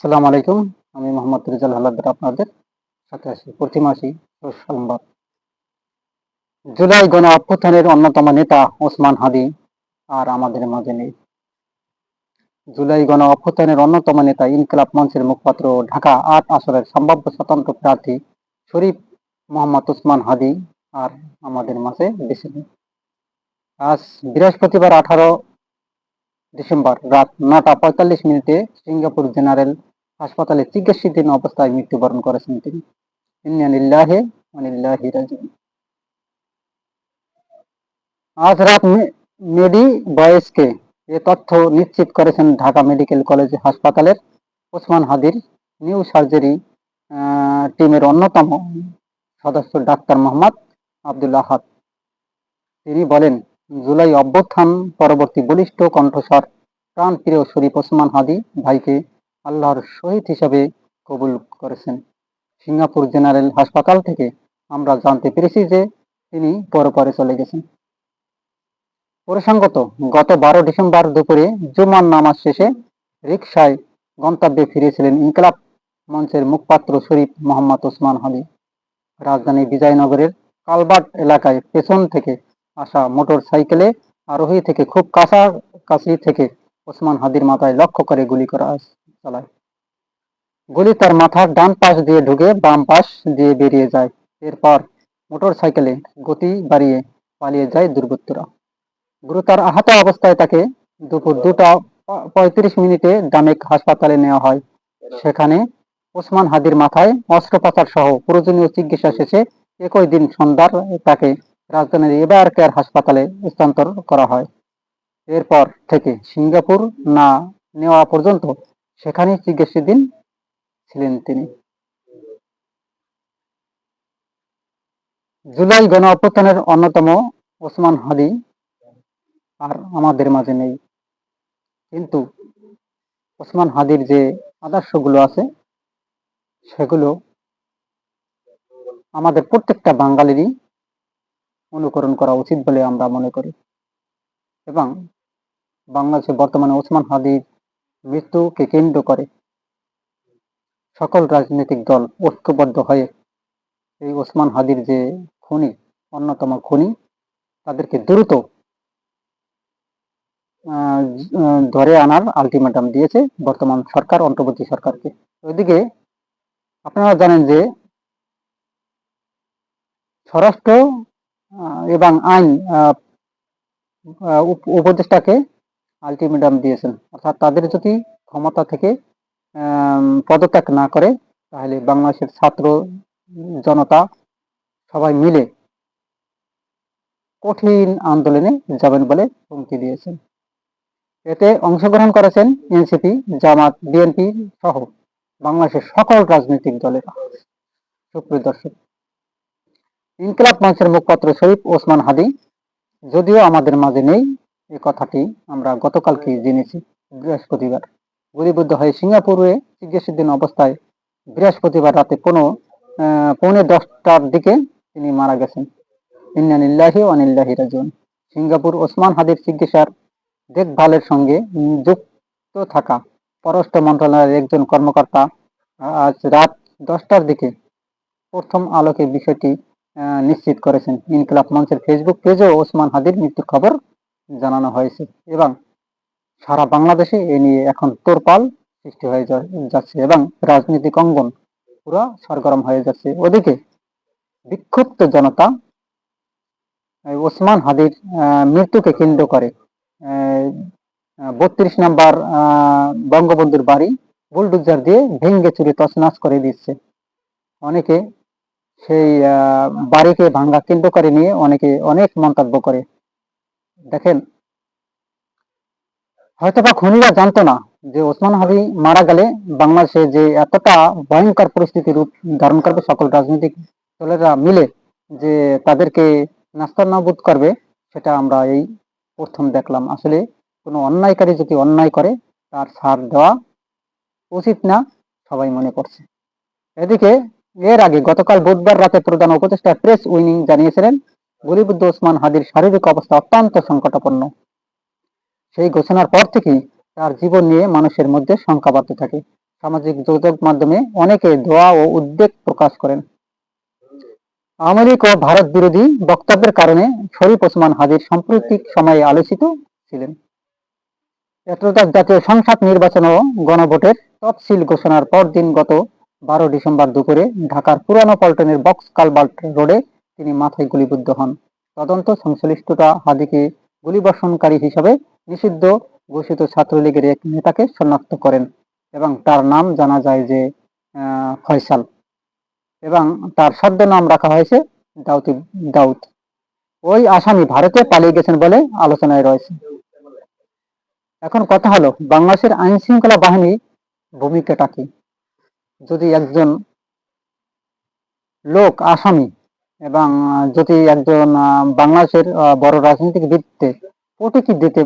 সালাম আলাইকুম। আমি মোহাম্মদ রিজাল হালাদার আপনাদের সাথে আছি। প্রতি মাসই সংবাদ। জুলাই গণ অভ্যুত্থানের অন্যতম নেতা ওসমান হাদি আর আমাদের মাঝে নেই। জুলাই গণ অভ্যুত্থানের অন্যতম নেতা ইনকলাব মঞ্চের মুখপাত্র ঢাকা আট আসরের সম্ভাব্য স্বতন্ত্র প্রার্থী শরীফ মোহাম্মদ ওসমান হাদি আর আমাদের মাঝে বেশি নেই। আজ বৃহস্পতিবার আঠারো ডিসেম্বর রাত নটা পঁয়তাল্লিশ মিনিটে সিঙ্গাপুর জেনারেল হাসপাতালে চিকিৎসাধীন অবস্থায় মৃত্যুবরণ করেছেন তিনি। ইন্নালিল্লাহে ওয়ানিল্লাহি রাজিউন। আজ রাত মেডি বয়েসকে এ তথ্য নিশ্চিত করেছেন ঢাকা মেডিকেল কলেজ হাসপাতালের ওসমান হাদির নিউ সার্জারি টিমের অন্যতম সদস্য ডাক্তার মোহাম্মদ আব্দুল আহাদ। তিনি বলেন, জুলাই অভ্যুত্থান পরবর্তী বলিষ্ঠ কণ্ঠস্বর প্রাণপ্রিয় শরীফ ওসমান হাদি ভাইকে আল্লাহর শহীদ হিসাবে কবুল করেছেন। সিঙ্গাপুর জেনারেল হাসপাতাল থেকে আমরা জানতে পেরেছি যে তিনি পরপরে চলে গেছেন। প্রসঙ্গত, গত বারো ডিসেম্বর দুপুরে জুমার নামাজ শেষে রিকশায় গন্তব্যে ফিরেছিলেন ইনকলাব মঞ্চের মুখপাত্র শরীফ মোহাম্মদ ওসমান হাদি। রাজধানী বিজয়নগরের কালবাট এলাকায় পেছন থেকে আসা মোটর সাইকেলে আরোহী থেকে খুব কাছাকাছি থেকে ওসমান হাদির মাথায় লক্ষ্য করে গুলি করা চালায়। গুলি তার মাথার ডান পাশ দিয়ে ঢুকে বাম পাশ দিয়ে বেরিয়ে যায়। এরপর মোটর সাইকেলে গতি বাড়িয়ে পালিয়ে যায় দুর্বৃত্তরা। গুরুতর আহত অবস্থায় তাকে দুপুর দুটা পঁয়ত্রিশ মিনিটে ডামেক হাসপাতালে নেওয়া হয়। সেখানে ওসমান হাদির মাথায় অস্ত্রোপচার সহ প্রয়োজনীয় চিকিৎসা শেষে একই দিন সন্ধ্যার তাকে রাজধানীর এবার কেয়ার হাসপাতালে স্থানান্তর করা হয়। এরপর থেকে সিঙ্গাপুর না নেওয়া পর্যন্ত সেখানে চিকিৎসাধীন ছিলেন তিনি। জুলাই গণ অভ্যুত্থানের অন্যতম ওসমান হাদি আর আমাদের মাঝে নেই। কিন্তু ওসমান হাদির যে আদর্শগুলো আছে, সেগুলো আমাদের প্রত্যেকটা বাঙালিরই অনুকরণ করা উচিত বলে আমরা মনে করি। এবং বাংলাদেশে বর্তমানে ওসমান হাদির মৃত্যুকে কেন্দ্র করে সকল রাজনৈতিক দল ঐক্যবদ্ধ হয়ে এই ওসমান হাদির যে খুনি, অন্যতম খুনি, তাদেরকে দ্রুত ধরে আনার আলটিমেটাম দিয়েছে বর্তমান সরকার, অন্তর্বর্তী সরকারকে। ওইদিকে আপনারা জানেন যে স্বরাষ্ট্র এবং আইন উপদেষ্টাকে আলটিমেটাম দিয়েছেন। অর্থাৎ তাদের যদি ক্ষমতা থেকে পদত্যাগ না করে, তাহলে বাংলাদেশের ছাত্র জনতা সবাই মিলে কঠিন আন্দোলনে যাবেন বলে হুমকি দিয়েছেন। এতে অংশগ্রহণ করেছেন এনসিপি, জামাত, বিএনপি সহ বাংলাদেশের সকল রাজনৈতিক দলেরা সুপ্রিয় দর্শক। ইনকলাব মঞ্চের মুখপাত্র শরীফ ওসমান হাদি, যদিও আমাদের মাঝে নেই এই কথাটি আমরা গতকালকে জেনেছি বৃহস্পতিবার। গুলিবিদ্ধ হয়ে সিঙ্গাপুরে চিকিৎসাধীন অবস্থায় বৃহস্পতিবার রাতে কোনো পৌনে দশটার দিকে তিনি মারা গেছেন। ইন্নানিল্লাহি ওয়ানিল্লাহি রাজিউন। সিঙ্গাপুর ওসমান হাদির চিকিৎসার দেখভালের সঙ্গে যুক্ত থাকা পররাষ্ট্র মন্ত্রণালয়ের একজন কর্মকর্তা আজ রাত দশটার দিকে প্রথম আলোকে বিষয়টি নিশ্চিত করেছেন। ইনকিলাব মঞ্চের ফেসবুক পেজেও ওসমান হাদির মৃত্যুর খবর জানানো হয়েছে এবং সারা বাংলাদেশে এ নিয়ে এখন তোরপাল সৃষ্টি হয়ে যাচ্ছে এবং রাজনৈতিক অঙ্গন পুরো সরগরম হয়ে যাচ্ছে। ওদিকে বিক্ষুব্ধ জনতা ওসমান হাদির মৃত্যুকে কেন্দ্র করে বত্রিশ নাম্বার বঙ্গবন্ধুর বাড়ি বুলডুজার দিয়ে ভেঙ্গে চুরি তছনাছ করে দিচ্ছে। অনেকে সেই বাড়িকে ভাঙ্গা কেন্দ্র করে নিয়ে অনেকে অনেক মন্তব্য করে। দেখেন হয়তো বা খুনিরা জানতো না যে ওসমান হাদি মারা গেলে বাংলাদেশে যে এতটা ভয়ঙ্কর পরিস্থিতি রূপ ধারণ করবে সকল রাজনৈতিক দলেরা মিলে যে তাদেরকে নাস্তানাবুদ করবে, সেটা আমরা এই প্রথম দেখলাম। আসলে কোনো অন্যায়কারী যদি অন্যায় করে, তার ছাড় দেওয়া উচিত না, সবাই মনে করছে। এদিকে, এর আগে গতকাল বুধবার রাতে প্রধান উপদেষ্টা প্রেস উইনিং জানিয়েছিলেন গুলিবুদ্ধ ওসমান হাদির শারীরিক অবস্থা অত্যন্ত সংকটাপন্ন সেই ঘোষণার পর থেকেই তার জীবন নিয়ে মানুষের মধ্যে শঙ্কা বাড়তে থাকে। সামাজিক যোগাযোগ মাধ্যমে অনেকে দোয়া ও উদ্বেগ প্রকাশ করেন। লীগ ও ভারত বিরোধী বক্তব্যের কারণে শরীফ ওসমান হাজির সাম্প্রতিক সময়ে আলোচিত ছিলেন। ত্রয়োদশ জাতীয় সংসদ নির্বাচন ও গণভোটের তফসিল ঘোষণার পরদিন গত বারো ডিসেম্বর দুপুরে ঢাকার পুরানো পল্টনের বক্স কালবার্ট রোডে তিনি মাথায় গুলিবিদ্ধ হন। তদন্ত সংশ্লিষ্টতা হাদিকে গুলিবর্ষণকারী হিসাবে নিষিদ্ধ ঘোষিত ছাত্রলীগের এক নেতাকে শনাক্ত করেন এবং তার নাম জানা যায় যে ফয়সাল এবং তার শব্দ নাম রাখা হয়েছে দাউদ দাউদ। ওই আসামি ভারতে পালিয়ে গেছেন বলে আলোচনায় রয়েছে। এখন কথা হলো, বাংলাদেশের আইন শৃঙ্খলা বাহিনী ভূমিকাটা কি? যদি একজন লোক, আসামি এবং যদি একজন বাংলাদেশের বড় রাজনীতিবিদকে প্রতীকি দিতে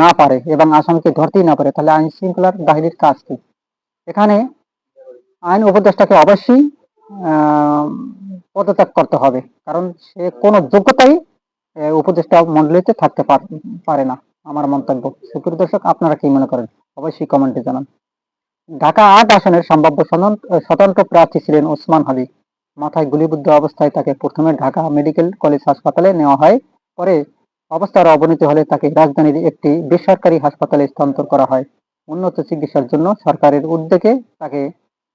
না পারে এবং আসামিকে ধরতেই না পারে, তাহলে আইন শৃঙ্খলার বাহিনীর কাজ কি? এখানে আইন উপদেষ্টাকে অবশ্যই পদত্যাগ করতে হবে, কারণ সে কোনো যোগ্যতাই উপদেষ্টা মন্ডলীতে থাকতে পার- না, আমার মন্তব্য। সুপ্রিয় দর্শক, আপনারা কি মনে করেন? অবশ্যই কমেন্টে জানান। ঢাকা আট আসনের সম্ভাব্য স্বতন্ত্র- প্রার্থী ছিলেন ওসমান হাদি মাথায় গুলিবিদ্ধ অবস্থায় তাকে প্রথমে ঢাকা মেডিকেল কলেজ হাসপাতালে নেওয়া হয়। পরে অবস্থার অবনতি হলে তাকে রাজধানীর একটি বেসরকারি হাসপাতালে স্থানান্তর করা হয়। উন্নত চিকিৎসার জন্য সরকারের উদ্যোগে তাকে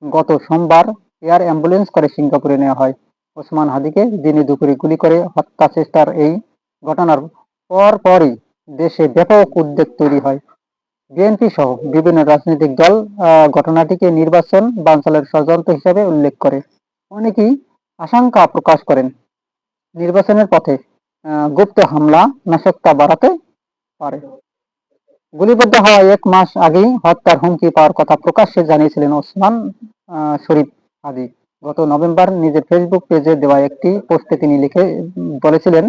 গত সোমবার এয়ার অ্যাম্বুলেন্স করে সিঙ্গাপুরে নেওয়া হয়। ওসমান হাদিকে দিনে দুপুরে গুলি করে হত্যা চেষ্টার এই ঘটনার পর পরই দেশে ব্যাপক উদ্বেগ তৈরি হয়। বিএনপি সহ বিভিন্ন রাজনৈতিক দল ঘটনাটিকে নির্বাচন বানচালের ষড়যন্ত্র হিসেবে উল্লেখ করে। অনেকেই আশঙ্কা প্রকাশ করেন। নির্বাচনের পথে গুপ্ত হামলা নাশকতা বাড়াতে পারে। গুলিবদ্ধ হওয়া এক মাস আগেই হত্যার হুমকি পাওয়ার কথা প্রকাশ্যে জানিয়েছিলেন ওসমান শরীফ আদি গত নভেম্বর নিজের ফেসবুক পেজে দেওয়া একটি পোস্টে তিনি লিখে, বলেছিলেন,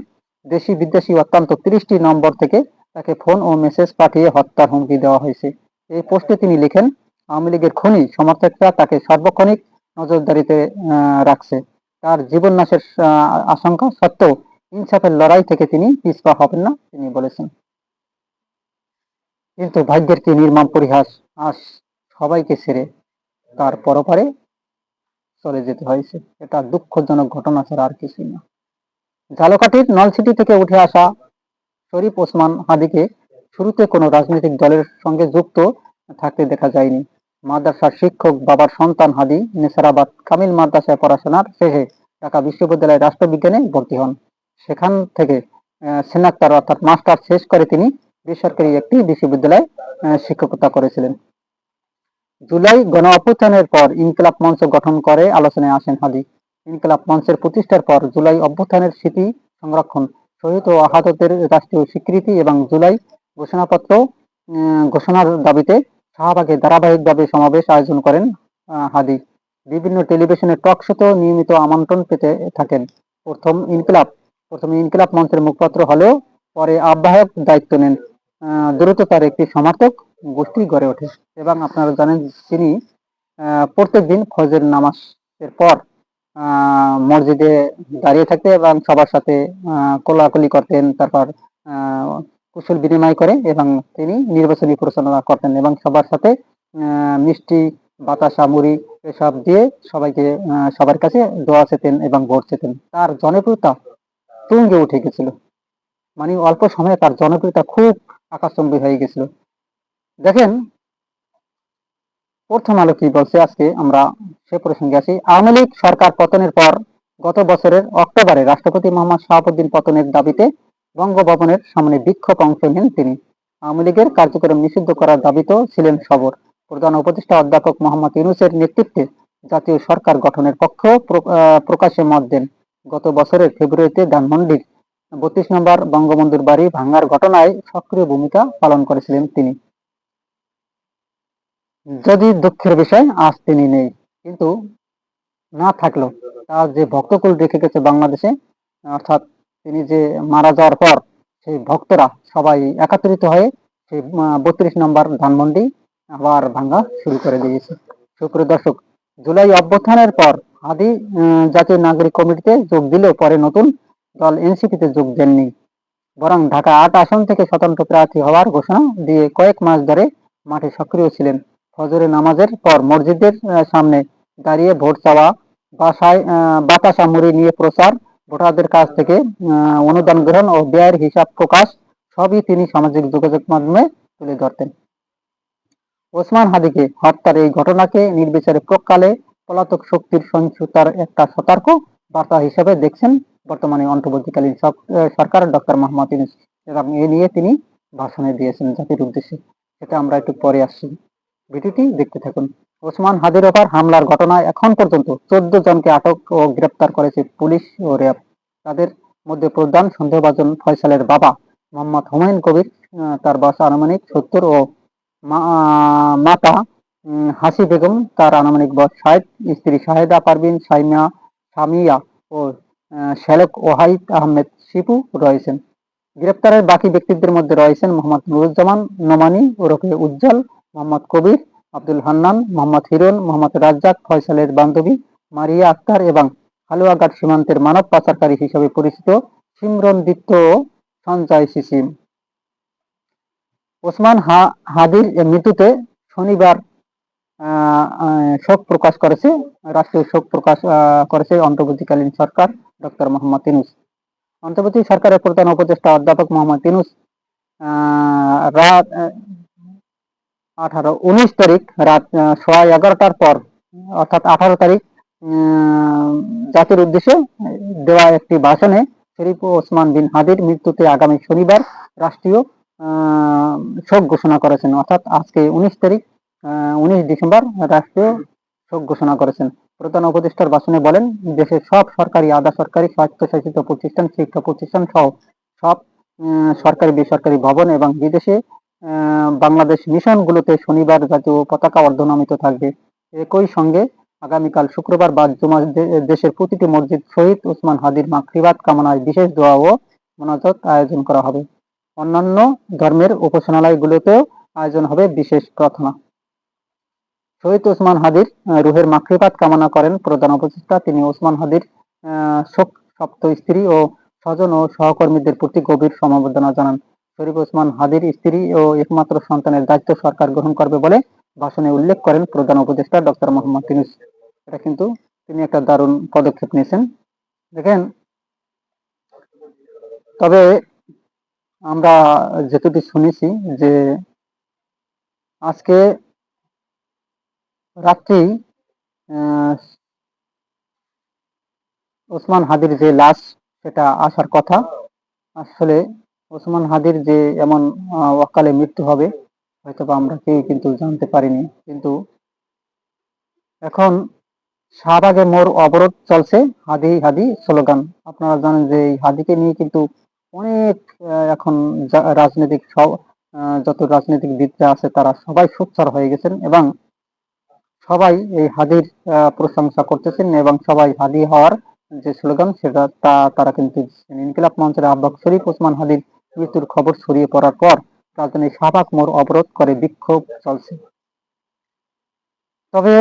দেশি বিদেশি অত্যন্ত তিরিশটি নম্বর থেকে তাকে ফোন ও মেসেজ পাঠিয়ে হত্যার হুমকি দেওয়া হয়েছে। এই পোস্টে তিনি লিখেন, আওয়ামী লীগের খুনি সমর্থকরা তাকে সার্বক্ষণিক নজরদারিতে রাখছে। তার জীবন নাশের আশঙ্কা সত্ত্বেও ইনসাফের লড়াই থেকে তিনি পিছপা হবেন না, তিনি বলেছেন। কিন্তু ভাগ্যের কি নির্মম পরিহাস আজ সবাইকে ছেড়ে তার পরপারে চলে যেতে হয়েছে। এটা দুঃখজনক ঘটনা ছাড়া আর কিছুই না। ঝালকাঠির নলসিটি থেকে উঠে আসা শরীফ ওসমান হাদিকে শুরুতে কোনো রাজনৈতিক দলের সঙ্গে যুক্ত থাকতে দেখা যায়নি। মাদ্রাসার শিক্ষক বাবার সন্তান হাদি নেসারাবাদ কামিল মাদ্রাসায় পড়াশোনার শেষে ঢাকা বিশ্ববিদ্যালয়ে রাষ্ট্রবিজ্ঞানে ভর্তি হন। সেখান থেকে স্নাতক অর্থাৎ মাস্টার শেষ করে তিনি বেসরকারি একটি বিশ্ববিদ্যালয়ে শিক্ষকতা করেছিলেন। জুলাই গণ অভ্যুত্থানের পর ইনকিলাব মঞ্চ গঠন করে আলোচনায় আসেন হাদি। ইনকিলাব মঞ্চের প্রতিষ্ঠার পর জুলাই অভ্যুত্থানের স্মৃতি সংরক্ষণ, শহীদ ও আহতদের রাষ্ট্রীয় স্বীকৃতি এবং জুলাই ঘোষণাপত্র ঘোষণার দাবিতে শাহবাগে ধারাবাহিকভাবে সমাবেশ আয়োজন করেন হাদি। বিভিন্ন টেলিভিশনের টক শোতেও নিয়মিত আমন্ত্রণ পেতে থাকেন। প্রথম ইনকিলাব প্রথম ইনকিলাব মঞ্চের মুখপাত্র হলেও পরে আহ্বায়ক দায়িত্ব নেন। দ্রুত তার একটি সমর্থক গোষ্ঠী গড়ে ওঠে। এবং আপনারা জানেন তিনি প্রত্যেক দিন ফজর নামাজের পর মসজিদে দাঁড়িয়ে থাকতেন এবং সবার সাথে কোলাকুলি করতেন। তারপর কুশল বিনিময় করে এবং তিনি নির্বাচনী প্রচারণা করতেন এবং সবার সাথে মিষ্টি, বাতাসা, মুড়ি এসব দিয়ে সবাইকে সবার কাছে দোয়া চেতেন এবং ভোট চেতেন। তার জনপ্রিয়তা তুঙ্গে উঠে গেছিল। মানে অল্প সময়ে তার জনপ্রিয়তা খুব আকাশচম্বী হয়ে গেছিল। দেখেন, প্রথম আলো কি বলছে আজকে আমরা সে প্রসঙ্গে আসি। আওয়ামী লীগ সরকার পতনের পর গত বছরের অক্টোবরে রাষ্ট্রপতি মোহাম্মদ শাহাবুদ্দিন পতনের দাবিতে বঙ্গভবনের সামনে বিক্ষোভ অংশ নেন তিনি। আওয়ামী লীগের কার্যক্রম নিষিদ্ধ করার দাবিতেও ছিলেন সবর। প্রধান উপদেষ্টা অধ্যাপক মোহাম্মদ ইউনুসের নেতৃত্বে জাতীয় সরকার গঠনের পক্ষ প্র- আহ, প্রকাশ্যে মত দেন। গত বছরের ফেব্রুয়ারিতে ধানমন্ডির বত্রিশ নম্বর বঙ্গবন্ধুর বাড়ি ভাঙার ঘটনায় সক্রিয় ভূমিকা পালন করেছিলেন তিনি। যদি দুঃখের বিষয় আজ তিনি নেই। কিন্তু না থাকলেও তার যে ভক্তকুল রেখে গেছে বাংলাদেশে অর্থাৎ তিনি যে মারা যাওয়ার পর সেই ভক্তরা সবাই একাত্রিত হয়ে সেই বত্রিশ নম্বর ধানমন্ডি আবার ভাঙ্গা শুরু করে দিয়েছে। সুপ্রিয় দর্শক, জুলাই অভ্যুত্থানের পর আদি জাতীয় নাগরিক কমিটিতে যোগ দিলেও পরে নতুন দল এনসিপিতে যোগ দেননি। বরং ঢাকা আট আসন থেকে স্বতন্ত্র প্রার্থী হওয়ার ঘোষণা দিয়ে কয়েক মাস ধরে মাঠে সক্রিয় ছিলেন। ফজরে নামাজের পর মসজিদের সামনে দাঁড়িয়ে ভোট চাওয়া, বাসায় বাতাসা মুড়ি নিয়ে প্রচার ভোটারদের কাছ থেকে অনুদান গ্রহণ ও ব্যয়ের হিসাব প্রকাশ সবই তিনি সামাজিক যোগাযোগ মাধ্যমে তুলে ধরতেন। ওসমান হাদিকে হত্যার এই ঘটনাকে নির্বিচারে প্রকালে পলাতক শক্তির সহিংসতার একটা সতর্ক বার্তা হিসেবে দেখছেন বর্তমানে অন্তর্বর্তীকালীন সরকার ডক্টর মোহাম্মদ ইউনূস এবং এ নিয়ে তিনি ভাষণে দিয়েছেন জাতির উদ্দেশ্যে। সেটা আমরা একটু পরে আসছি। ভিডিওটি দেখতে থাকুন। ওসমান হাদির ওপর হামলার ঘটনায় এখন পর্যন্ত চোদ্দ জনকে আটক ও গ্রেপ্তার করেছে পুলিশ ও র্যাব। তাদের মধ্যে প্রধান সন্দেহভাজন ফয়সালের বাবা, মোহাম্মদ হুমায়ুন কবির তার বয়স আনুমানিক সত্তর ও মাতা হাসি বেগম, তার আনুমানিক বয়স ষাট স্ত্রী শাহেদা পারভিন সাইমা সামিয়া ও শ্যালক ওহাইদ আহমেদ শিপু রয়েছেন। গ্রেপ্তারের বাকি ব্যক্তিদের মধ্যে রয়েছেন মোহাম্মদ নুরুজ্জামান নোমানি, ওরফে উজ্জ্বল, মোহাম্মদ কবির আব্দুল হান্নান, মোহাম্মদ হিরন মোহাম্মদ রাজ্জাক, ফয়সালের বান্ধবী মারিয়া আক্তার এবং হালুয়াঘাট সীমান্তের মানব পাচারকারী হিসেবে পরিচিত সিমরন দিত্য ও সঞ্জয় সিসিম ওসমান হা- হাদির মৃত্যুতে শনিবার শোক প্রকাশ করেছে, রাষ্ট্রীয় শোক প্রকাশ করেছে অন্তর্বর্তীকালীন সরকার ডক্টর মোহাম্মদ ইনুস। অন্তর্বর্তী সরকারের প্রধান উপদেষ্টা অধ্যাপক মোহাম্মদ রাত আঠারো উনিশ তারিখ রাত সোয়া এগারোটার পর, অর্থাৎ আঠারো তারিখ জাতির উদ্দেশ্যে দেওয়া একটি ভাষণে শরীফ ওসমান বিন হাদির মৃত্যুতে আগামী শনিবার রাষ্ট্রীয় শোক ঘোষণা করেছেন। অর্থাৎ আজকে উনিশ তারিখ উনিশ ডিসেম্বর রাষ্ট্রীয় শোক ঘোষণা করেছেন। প্রধান উপদেষ্টার ভাষণে বলেন, দেশের সব সরকারি, আধা সরকারি, স্বায়ত্তশাসিত প্রতিষ্ঠান, শিক্ষা প্রতিষ্ঠান সহ সব সরকারি, বেসরকারি ভবন এবং বিদেশে বাংলাদেশ মিশনগুলোতে শনিবার জাতীয় পতাকা অর্ধনামিত থাকবে। একই সঙ্গে আগামীকাল শুক্রবার বাদ জুমা দেশের প্রতিটি মসজিদ শহীদ ওসমান হাদির মাকরিবাত কামনায় বিশেষ দোয়া ও মোনাজাত আয়োজন করা হবে। অন্যান্য ধর্মের উপাসনালয়গুলোতেও আয়োজন হবে বিশেষ প্রার্থনা। শহীদ ওসমান হাদির রুহের মাকরিবাত কামনা করেন প্রধান উপদেষ্টা। তিনি ওসমান হাদির শোক, সপ্ত স্ত্রী ও স্বজন ও সহকর্মীদের প্রতি গভীর সমবেদনা জানান। শরীফ ওসমান হাদির স্ত্রী ও একমাত্র সন্তানের দায়িত্ব সরকার গ্রহণ করবে বলে ভাষণে উল্লেখ করেন প্রধান উপদেষ্টা ডক্টর মোহাম্মদ ইউনূস। এটা কিন্তু তিনি একটা দারুণ পদক্ষেপ নিয়েছেন। দেখেন, তবে আমরা যেটুকু শুনেছি যে আজকে রাত্রি ওসমান হাদির যে লাশ, সেটা আসার কথা। আসলে ওসমান হাদির যে এমন অকালে মৃত্যু হবে হয়তো আমরা কেউ কিন্তু জানতে পারিনি কিন্তু এখন শাহবাগে মোড় অবরোধ চলছে, হাদি হাদি স্লোগান আপনারা জানেন যে এই হাদিকে নিয়ে কিন্তু অনেক এখন রাজনৈতিক সব- যত রাজনৈতিক বিদরা আছে তারা সবাই সোচ্চার হয়ে গেছেন এবং সবাই এই হাদির প্রশংসা করতেছেন এবং সবাই হাদি হওয়ার যে স্লোগান সেটা তা, তারা কিন্তু। ইনকিলাব মঞ্চের আহ্বায়ক শরীফ ওসমান হাদির মৃত্যুর খবর ছড়িয়ে পড়ার পর রাজধানীর শাহবাগ মোড় অবরোধ করে বিক্ষোভ চলছে। তবে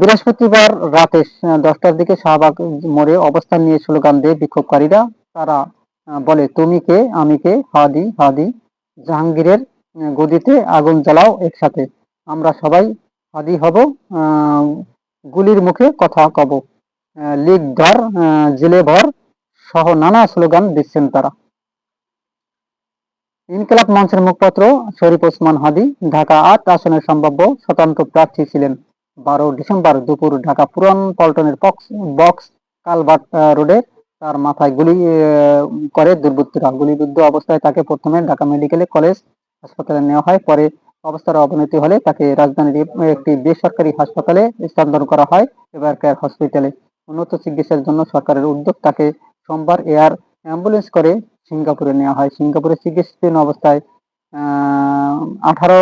বৃহস্পতিবার রাতে দশটার দিকে শাহবাগ মোড়ে অবস্থান নিয়ে স্লোগান দিয়ে বিক্ষোভকারীরা তারা বলে, তুমি কে? আমি কে? হাদি হাদি, জাহাঙ্গীরের গদিতে আগুন জ্বালাও একসাথে। আমরা সবাই হাদি হব গুলির মুখে কথা কব। লিগ ধর জেলে ভর সহ নানা স্লোগান দিচ্ছেন তারা। ইনকিলাব মঞ্চের মুখপাত্র শরীফ ওসমান হাদি, ঢাকা আট আসনের সম্ভাব্য স্বতন্ত্র প্রার্থী ছিলেন। বারো ডিসেম্বর দুপুর ঢাকা পুরান পল্টনের বক্স, কালভার্ট রোডে তার মাথায় গুলি করে দুর্বৃত্তরা। গুলিবিদ্ধ অবস্থায় তাকে প্রথমে ঢাকা মেডিকেল কলেজ হাসপাতালে নেওয়া হয়। পরে অবস্থার অবনতি হলে তাকে রাজধানীর একটি বেসরকারি হাসপাতালে স্থানান্তর করা হয় এবার কেয়ার হসপিটালে। উন্নত চিকিৎসার জন্য সরকারের উদ্যোগ তাকে সোমবার এয়ার অ্যাম্বুলেন্স করে সিঙ্গাপুরে নেওয়া হয়। সিঙ্গাপুরে চিকিৎসাধীন অবস্থায় আঠারো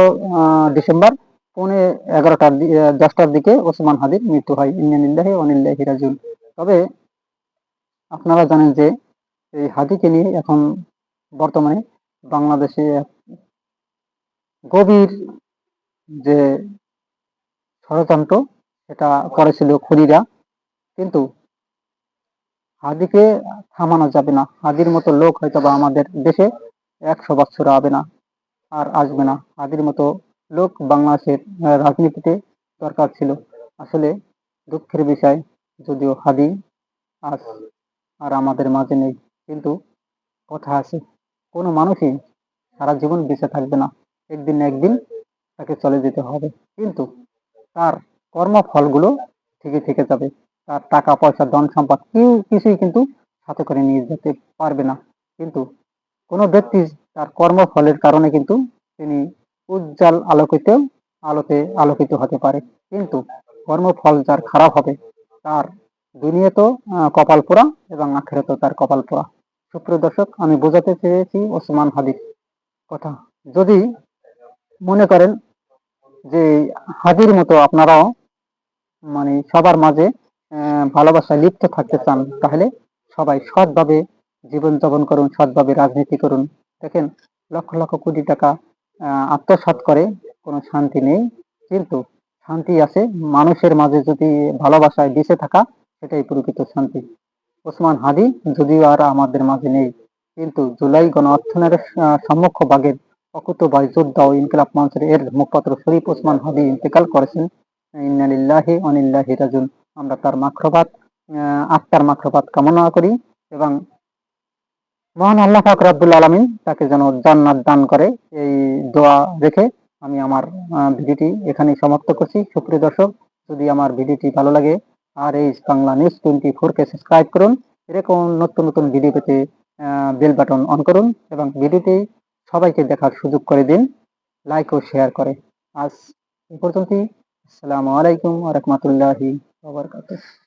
ডিসেম্বর পৌনে এগারোটার দশটার দিকে ওসমান হাদির মৃত্যু হয়। ইন্নানিল্লাহি অনিল্লাহি রাজিউন। তবে আপনারা জানেন যে এই হাদিকে নিয়ে এখন বর্তমানে বাংলাদেশে গভীর যে ষড়যন্ত্র, সেটা করেছিল খুনিরা। কিন্তু হাদিকে থামানো যাবে না। হাদির মতো লোক হয়তো বা আমাদের দেশে একশো বছর হবে না আর আসবে না। হাদির মতো লোক বাংলাদেশের রাজনীতিতে দরকার ছিল। আসলে দুঃখের বিষয়, যদিও হাদি আজ আর আমাদের মাঝে নেই, কিন্তু কথা আছে। কোনো মানুষই সারা জীবন বেঁচে থাকবে না। একদিন না একদিন তাকে চলে যেতে হবে। কিন্তু তার কর্মফলগুলো ঠিকই থেকে যাবে। তার টাকা পয়সা ধন সম্পদ কেউ কিছুই কিন্তু সাথে করে নিয়ে যেতে পারবে না। কিন্তু কোনো ব্যক্তি তার কর্মফলের কারণে কিন্তু তিনি উজ্জ্বল আলোকিত আলোতে আলোকিত হতে পারে। কিন্তু কর্মফল যার খারাপ হবে তার দুনিয়াতেও আহ, কপাল পোড়া এবং আখেরাতেও তার কপাল পোড়া। সুপ্রিয় দর্শক আমি বোঝাতে চেয়েছি ওসমান হাদির কথা। যদি মনে করেন যে হাদির মতো আপনারাও মানে সবার মাঝে ভালোবাসায় লিপ্ত থাকতে চান তাহলে সবাই সৎভাবে জীবনযাপন করুন সৎভাবে রাজনীতি করুন। দেখেন লক্ষ লক্ষ কোটি টাকা আহ, আত্মসাৎ করে কোনো শান্তি নেই। কিন্তু শান্তি আছে মানুষের মাঝে যদি ভালোবাসায় বেঁচে থাকা সেটাই প্রকৃত শান্তি। ওসমান হাদি যদিও আর আমাদের মাঝে নেই কিন্তু জুলাই গণ অর্থনের সম্মুখ ভাগের অকুতবাই যোদ্ধা ও ইনকিলাব মঞ্চের এর মুখপাত্র শরীফ ওসমান হাদি ইন্তেকাল করেছেন। ইন্নালিল্লাহি অনিল্লাহি রাজুন আমরা তার মাখরবাত আত্মার মাখরবাত কামনা করি এবং মহান আল্লাহ পাক রব্বুল আলামিন তাকে যেন জান্নাত দান করে। এই দোয়া রেখে আমি আমার ভিডিওটি এখানেই সমাপ্ত করছি। সুপ্রিয় দর্শক, যদি আমার ভিডিওটি ভালো লাগে, আর এই বাংলা নিউজ টোয়েন্টি ফোরকে সাবস্ক্রাইব করুন। এরকম নতুন নতুন ভিডিও পেতে বেল বাটন অন করুন এবং ভিডিওটি সবাইকে দেখার সুযোগ করে দিন, লাইক ও শেয়ার করে। আজ এই পর্যন্তই। আসসালামু আলাইকুম রাহমাতুল্লাহি ওয়া বারাকাতুহু।